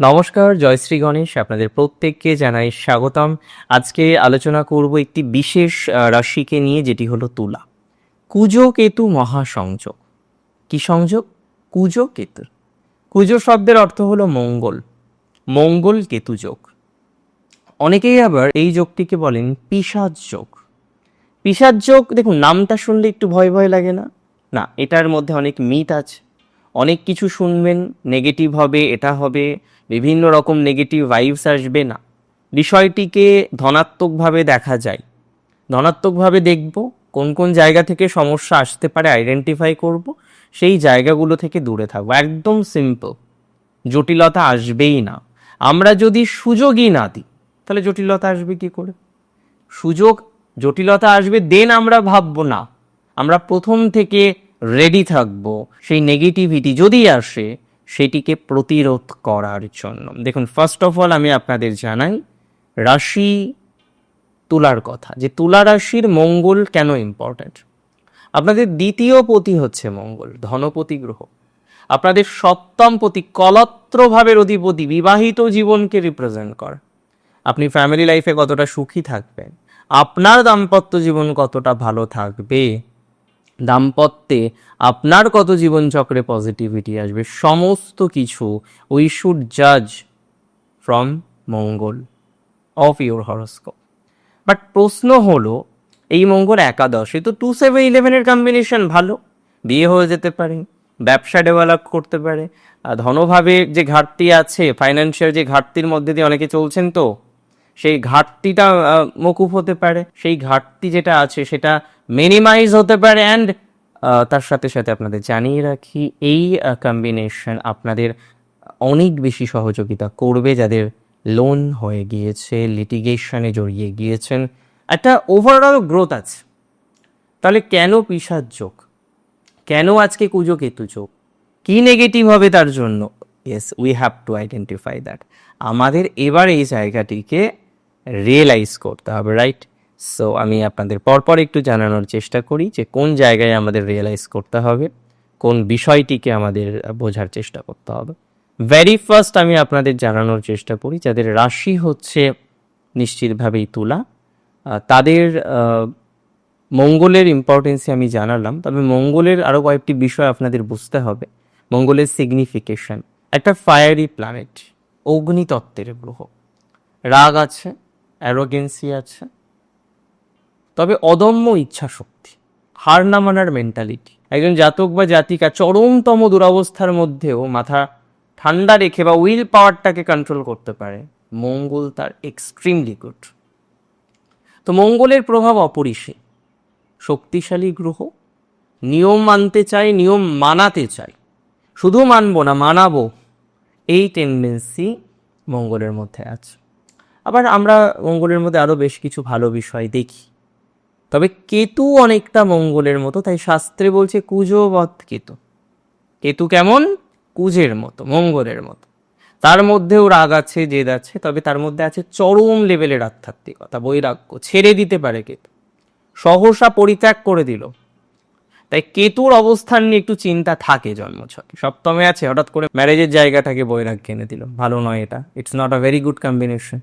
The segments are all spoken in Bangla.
নমস্কার জয়শ্রী গণেশ। আপনাদের প্রত্যেককে জানাই স্বাগতম। আজকে আলোচনা করব একটি বিশেষ রাশিকে নিয়ে, যেটি হলো তুলা। কুজো কেতু মহাসংযোগ। কি সংযোগ? কুজো কেতু। কুজো শব্দের অর্থ হলো মঙ্গল। মঙ্গল কেতু যোগ। অনেকেই আবার এই যোগটিকে বলেন পিসাজ যোগ। পিসাজ যোগ, দেখুন, নামটা শুনলে একটু ভয় ভয় লাগে না? না, এটার মধ্যে অনেক মিথ আছে। অনেক কিছু শুনবেন, নেগেটিভ হবে, এটা হবে বিভিন্ন রকম নেগেটিভ ভাইবস আসবে না। বিষয়টিকে ধনাত্মকভাবে দেখা যায়। ধনাত্মকভাবে দেখব কোন কোন জায়গা থেকে সমস্যা আসতে পারে আইডেন্টিফাই করব, সেই জায়গাগুলো থেকে দূরে থাকব। একদম সিম্পল জটিলতা আসবেই না। আমরা যদি সুযোগই না দিই, তাহলে জটিলতা আসবে কি করে? সুযোগ জটিলতা আসবে দেন আমরা ভাববো না। আমরা প্রথম থেকে রেডি থাকব। সেই নেগেটিভিটি যদি আসে সেটিকে প্রতিরোধ করার জন্য। দেখুন ফার্স্ট অফ অল আমি আপনাদের জানাই, রাশি তুলার কথা। যে তুলা রাশির মঙ্গল কেন ইম্পর্ট্যান্ট আপনাদের দ্বিতীয় পতি হচ্ছে মঙ্গল, ধনপতি গ্রহ। আপনাদের সপ্তম পতি কলত্রভাবের অধিপতি, বিবাহিত জীবনকে রিপ্রেজেন্ট করে। আপনি ফ্যামিলি লাইফে কতটা সুখী থাকবেন? আপনার দাম্পত্য জীবন কতটা ভালো থাকবে? দাম্পত্যে আপনার কত জীবনচক্রে পজিটিভিটি আসবে? সমস্ত কিছু উই শুড জাজ from Mangal of your horoscope but প্রশ্ন হলো, এই মঙ্গল একাদশে তো টু সেভেন ইলেভেনের কম্বিনেশন ভালো। বিয়ে হয়ে যেতে পারে, ব্যবসা ডেভেলপ করতে পারে। ধনভাবে যে ঘাটতি আছে ফাইন্যান্সিয়াল যে ঘাটতির মধ্যে দিয়ে অনেকে চলছেন তো সেই ঘাটতিটা মকুফ হতে পারে, সেই ঘাটতি যেটা আছে সেটা মিনিমাইজ হতে পারে অ্যান্ড তার সাথে সাথে আপনাদের জানিয়ে রাখি, এই কম্বিনেশন আপনাদের অনেক বেশি সহযোগিতা করবে যাদের লোন হয়ে গিয়েছে লিটিগেশনে জড়িয়ে গিয়েছেন। একটা ওভারঅল গ্রোথ আছে। তাহলে কেন পিসার যোগ? কেন আজকে কুজো কেতু যোগ? কি নেগেটিভ হবে তার জন্য? Yes we have to identify that আমাদের এবার এই জায়গাটিকে রিয়েলাইজ করতে হবে রাইট সো আমি আপনাদের পরপর একটু জানানোর চেষ্টা করি যে কোন জায়গায় আমাদের রিয়েলাইজ করতে হবে, কোন বিষয়টিকে আমাদের বোঝার চেষ্টা করতে হবে। ভেরি ফার্স্ট আমি আপনাদের জানানোর চেষ্টা করি, যাদের রাশি হচ্ছে নিশ্চিতভাবেই তুলা তাদের মঙ্গলের ইম্পর্টেন্সই আমি জানালাম, তবে মঙ্গলের আরও কয়েকটি বিষয় আপনাদের বুঝতে হবে। মঙ্গলের সিগনিফিকেশন একটা ফায়ারি প্ল্যানেট অগ্নিতত্ত্বের গ্রহ, রাগ আছে অ্যারোগেন্সি আছে। তবে অদম্য ইচ্ছা শক্তি হার না মানার মেন্টালিটি একজন জাতক বা জাতিকা চরমতম দুরবস্থার মধ্যেও মাথা ঠান্ডা রেখে বা উইল পাওয়ারটাকে কন্ট্রোল করতে পারে। মঙ্গল তার এক্সট্রিমলি গুড তো মঙ্গলের প্রভাব অপরিসীম। শক্তিশালী গ্রহ, নিয়ম মানতে চাই, নিয়ম মানাতে চাই। শুধু মানবো না, মানাবো। এই টেন্ডেন্সি মঙ্গলের মধ্যে আছে। আবার আমরা মঙ্গলের মধ্যে আরও বেশ কিছু ভালো বিষয় দেখি। তবে কেতু অনেকটা মঙ্গলের মতো, তাই শাস্ত্রে বলছে কুজবৎ কেতু। কেতু কেমন? কুজের মতো, মঙ্গলের মতো। তার মধ্যেও রাগ আছে, জেদ আছে, তবে তার মধ্যে আছে চরম লেভেলের আধ্যাত্মিকতা, বৈরাগ্য, ছেড়ে দিতে পারে কেতু। সহসা পরিত্যাগ করে দিল। তাই কেতুর অবস্থান নিয়ে একটু চিন্তা থাকে জন্মছকে। সপ্তমে আছে, হঠাৎ করে ম্যারেজের জায়গাটাকে বৈরাগ্য এনে দিল। ভালো নয় এটা। It's not a very good combination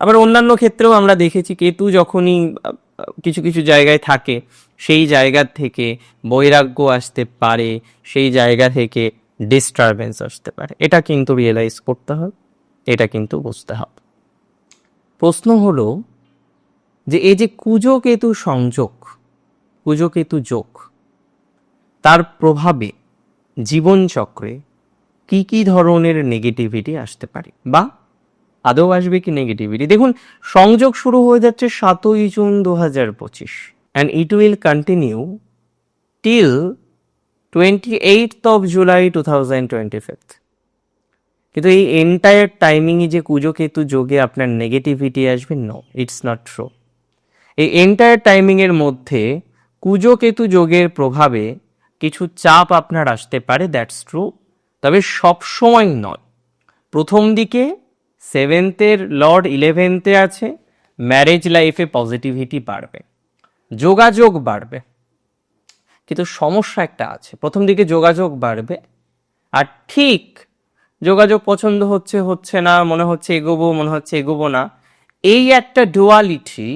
আবার অন্যান্য ক্ষেত্রেও আমরা দেখেছি কেতু যখনই কিছু কিছু জায়গায় থাকে, সেই জায়গা থেকে বৈরাগ্য আসতে পারে, সেই জায়গা থেকে ডিস্টারবেন্স আসতে পারে। এটা কিন্তু রিয়েলাইজ করতে হবে, এটা কিন্তু বুঝতে হবে। প্রশ্ন হলো যে এই যে কুজো কেতু সংযোগ, কুজো কেতু যোগ, তার প্রভাবে জীবনচক্রে কি কি ধরনের নেগেটিভিটি আসতে পারে বা আদৌ আসবে কি নেগেটিভিটি দেখুন, সংযোগ শুরু হয়ে যাচ্ছে সাতই জুন দু হাজার পঁচিশ। And it will continue till twenty eight of July two thousand twenty fifth কিন্তু এই এন্টায়ার টাইমিংয়ে যে কুজো কেতু যোগে আপনার নেগেটিভিটি আসবে নো ইটস নট ট্রু এই এন্টায়ার টাইমিংয়ের মধ্যে কুজো কেতু যোগের প্রভাবে কিছু চাপ আপনার আসতে পারে দ্যাটস ট্রু তবে সব সময় নয়। প্রথম দিকে সেভেন্থের লর্ড ইলেভেন্থে আছে, ম্যারেজ লাইফে পজিটিভিটি বাড়বে, যোগাযোগ বাড়বে। কিন্তু সমস্যা একটা আছে, প্রথম দিকে যোগাযোগ বাড়বে, আর ঠিক যোগাযোগ পছন্দ হচ্ছে হচ্ছে না, মনে হচ্ছে এগোবো, মনে হচ্ছে এগোবো না, এই একটা ডুয়ালিটি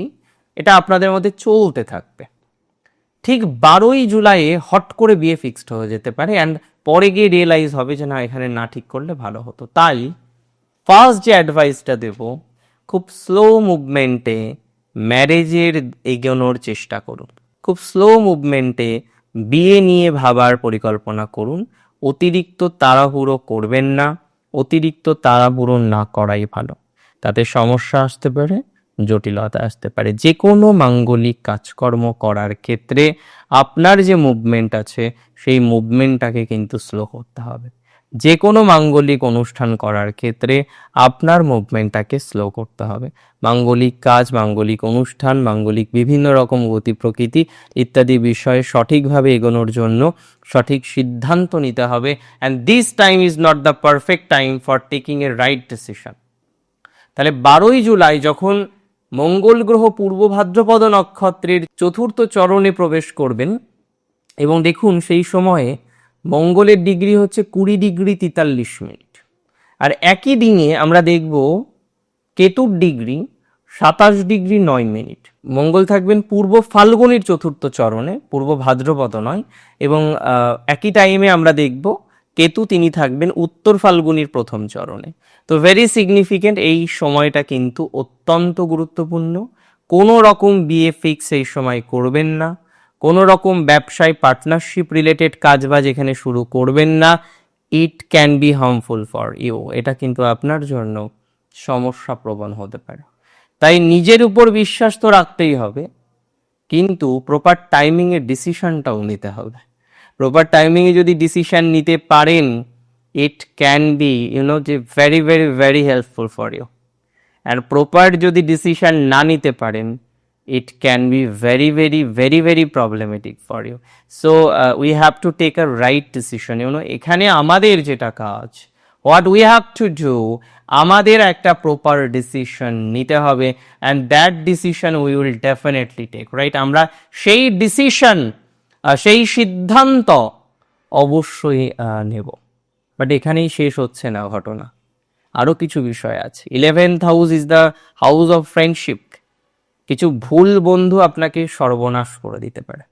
এটা আপনাদের মধ্যে চলতে থাকবে। ঠিক বারোই জুলাইয়ে হট করে বিয়ে ফিক্সড হয়ে যেতে পারে অ্যান্ড পরে গিয়ে রিয়েলাইজ হবে যে না, এখানে না ঠিক করলে ভালো হতো। তাই ফার্স্ট যে অ্যাডভাইসটা দেব, খুব স্লো মুভমেন্টে ম্যারেজের এগোনোর চেষ্টা করুন। খুব স্লো মুভমেন্টে বিয়ে নিয়ে ভাবার পরিকল্পনা করুন। অতিরিক্ত তাড়াহুড়ো করবেন না, অতিরিক্ত তাড়াহুড়ো না করাই ভালো। তাতে সমস্যা আসতে পারে, জটিলতা আসতে পারে। যে কোনো মাঙ্গলিক কাজকর্ম করার ক্ষেত্রে আপনার যে মুভমেন্ট আছে, সেই মুভমেন্টটাকে কিন্তু স্লো করতে হবে। যে কোনো মাঙ্গলিক অনুষ্ঠান করার ক্ষেত্রে আপনার মুভমেন্টটাকে স্লো করতে হবে। মাঙ্গলিক কাজ, মাঙ্গলিক অনুষ্ঠান, মাঙ্গলিক বিভিন্ন রকম গতি প্রকৃতি ইত্যাদি বিষয়ে সঠিকভাবে এগোনোর জন্য সঠিক সিদ্ধান্ত নিতে হবে। And this time is not the perfect time for taking a right decision তাহলে বারোই জুলাই যখন মঙ্গল গ্রহ পূর্ব ভাদ্রপদ নক্ষত্রের চতুর্থ চরণে প্রবেশ করবেন এবং দেখুন সেই সময়ে মঙ্গলের ডিগ্রি হচ্ছে কুড়ি ডিগ্রি তেতাল্লিশ মিনিট। আর একই দিনে আমরা দেখব কেতুর ডিগ্রি সাতাশ ডিগ্রি নয় মিনিট। মঙ্গল থাকবেন পূর্ব ফাল্গুনির চতুর্থ চরণে, পূর্ব ভাদ্রপদ নয়, এবং একই টাইমে আমরা দেখব কেতু তিনি থাকবেন উত্তর ফাল্গুনির প্রথম চরণে। তো ভেরি সিগনিফিকেন্ট এই সময়টা কিন্তু অত্যন্ত গুরুত্বপূর্ণ। কোনো রকম বিয়ে ফিক্স এই সময় করবেন না। কোনো রকম ব্যবসায় পার্টনারশিপ রিলেটেড কাজ কাজবাজ এখানে শুরু করবেন না। It can be harmful for you এটা কিন্তু আপনার জন্য সমস্যা প্রবণ হতে পারে। তাই নিজের উপর বিশ্বাস তো রাখতেই হবে। কিন্তু প্রপার টাইমিংয়ে ডিসিশনটাও নিতে হবে। প্রপার টাইমিংয়ে যদি ডিসিশন নিতে পারেন it can be you know যে very very very helpful for you and proper যদি ডিসিশন না নিতে পারেন it can be very very very very problematic for you so we have to take a right decision you know এখানে আমাদের যেটা কাজ what we have to do আমাদের একটা প্রপার ডিসিশন নিতে হবে and that decision we will definitely take right আমরা সেই ডিসিশন সেই সিদ্ধান্ত অবশ্যই নেব। বাট এখানেই শেষ হচ্ছে না ঘটনা। আরও কিছু বিষয় আছে। Eleventh house is the house of friendship কিছু ভুল বন্ধু আপনাকে সর্বনাশ করে দিতে পারে।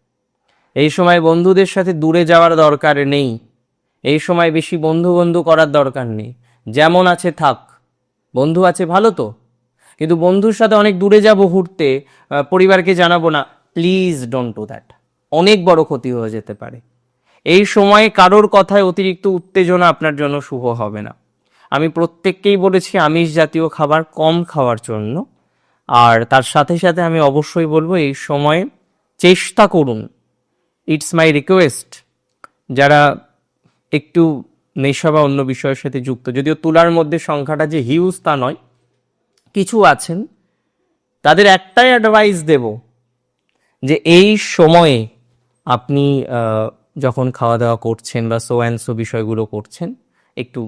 এই সময় বন্ধুদের সাথে দূরে যাওয়ার দরকার নেই। এই সময় বেশি বন্ধু বন্ধু করার দরকার নেই। যেমন আছে থাক। বন্ধু আছে ভালো তো। কিন্তু বন্ধুর সাথে অনেক দূরে যাব ঘুরতে পরিবারকে জানাব না প্লিজ ডোন্ট ডু দ্যাট অনেক বড় ক্ষতি হয়ে যেতে পারে। এই সময়ে কারোর কথায় অতিরিক্ত উত্তেজনা আপনার জন্য শুভ হবে না। আমি প্রত্যেককেই বলেছি আমিষ জাতীয় খাবার কম খাওয়ার জন্য আর তার সাথে সাথে আমি অবশ্যই বলব এই সময়ে চেষ্টা করুন। ইটস মাই রিকোয়েস্ট যারা একটু নেশা বা অন্য বিষয়ের সাথে যুক্ত, যদিও তুলার মধ্যে সংখ্যাটা যে হিউজ তা নয়, কিছু আছেন, তাদের একটাই অ্যাডভাইস দেব যে এই সময়ে আপনি যখন খাওয়া দাওয়া করছেন বা সো অ্যান্ড সো বিষয়গুলো করছেন, একটু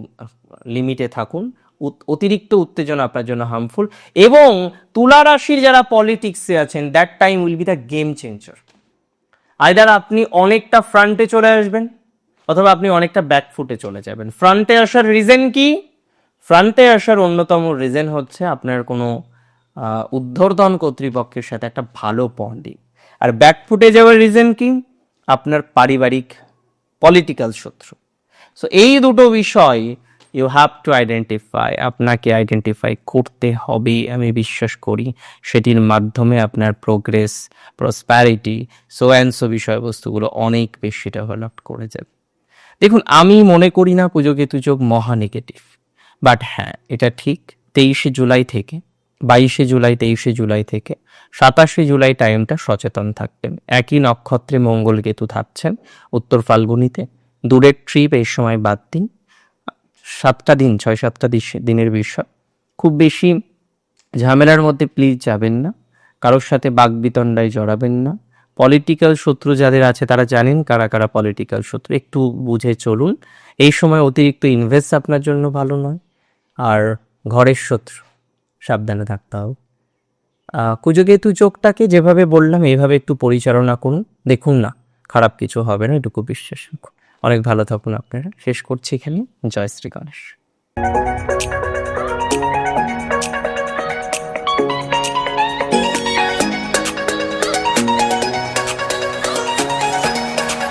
লিমিটে থাকুন। অতিরিক্ত উত্তেজনা আপনার জন্য হার্মফুল এবং তুলা রাশির যারা পলিটিক্সে আছেন that time will be the game changer either আপনি অনেকটা ফ্রন্টে চলে আসবেন, অথবা আপনি অনেকটা ব্যাক ফুটে চলে যাবেন। ফ্রন্টে আসার রিজন কি? ফ্রন্টে আসার অন্যতম রিজন হচ্ছে আপনার কোনো ঊর্ধ্বতন কর্তৃপক্ষের সাথে একটা ভালো বন্ডিং আর ব্যাক ফুটে যাওয়ার রিজন কি? আপনার পারিবারিক পলিটিক্যাল শত্রু। সো এই দুটো বিষয় ইউ হ্যাভ টু আইডেন্টিফাই আপনাকে আইডেন্টিফাই করতে হবে, আমি বিশ্বাস করি। সেটির মাধ্যমে আপনার progress prosperity so and so বিষয়বস্তুগুলো অনেক বেশি ডেভেলপ করে যাবে। দেখুন, আমি মনে করি না পুজো কেতু যোগ মহা নেগেটিভ বাট হ্যাঁ এটা ঠিক, তেইশে জুলাই থেকে, বাইশে জুলাই, তেইশে জুলাই থেকে, সাতাশে জুলাই টাইমটা সচেতন থাকবেন। একই নক্ষত্রে মঙ্গল কেতু থাকছেন, উত্তর ফাল্গুনিতে। দূরের ট্রিপ এই সময় বাদ দিন। সাতটা দিন, ছয় সাতটা দিনের বিষয়। খুব বেশি ঝামেলার মধ্যে প্লিজ যাবেন না। কারোর সাথে বাগবিতণ্ডায় জড়াবেন না। পলিটিক্যাল শত্রু যাদের আছে তারা জানেন কারা কারা পলিটিক্যাল শত্রু। একটু বুঝে চলুন। এই সময় অতিরিক্ত ইনভেস্ট আপনার জন্য ভালো নয়। আর ঘরের শত্রু, সাবধানে থাকতে হবে। কুজকেতু চোখটাকে যেভাবে বললাম, এইভাবে একটু পরিচালনা করুন। দেখুন না, খারাপ কিছু হবে না, এটুকু বিশ্বাস রাখুন। অনেক ভালো থাকুন আপনারা। শেষ করছি এখানে। জয় শ্রী গণেশ।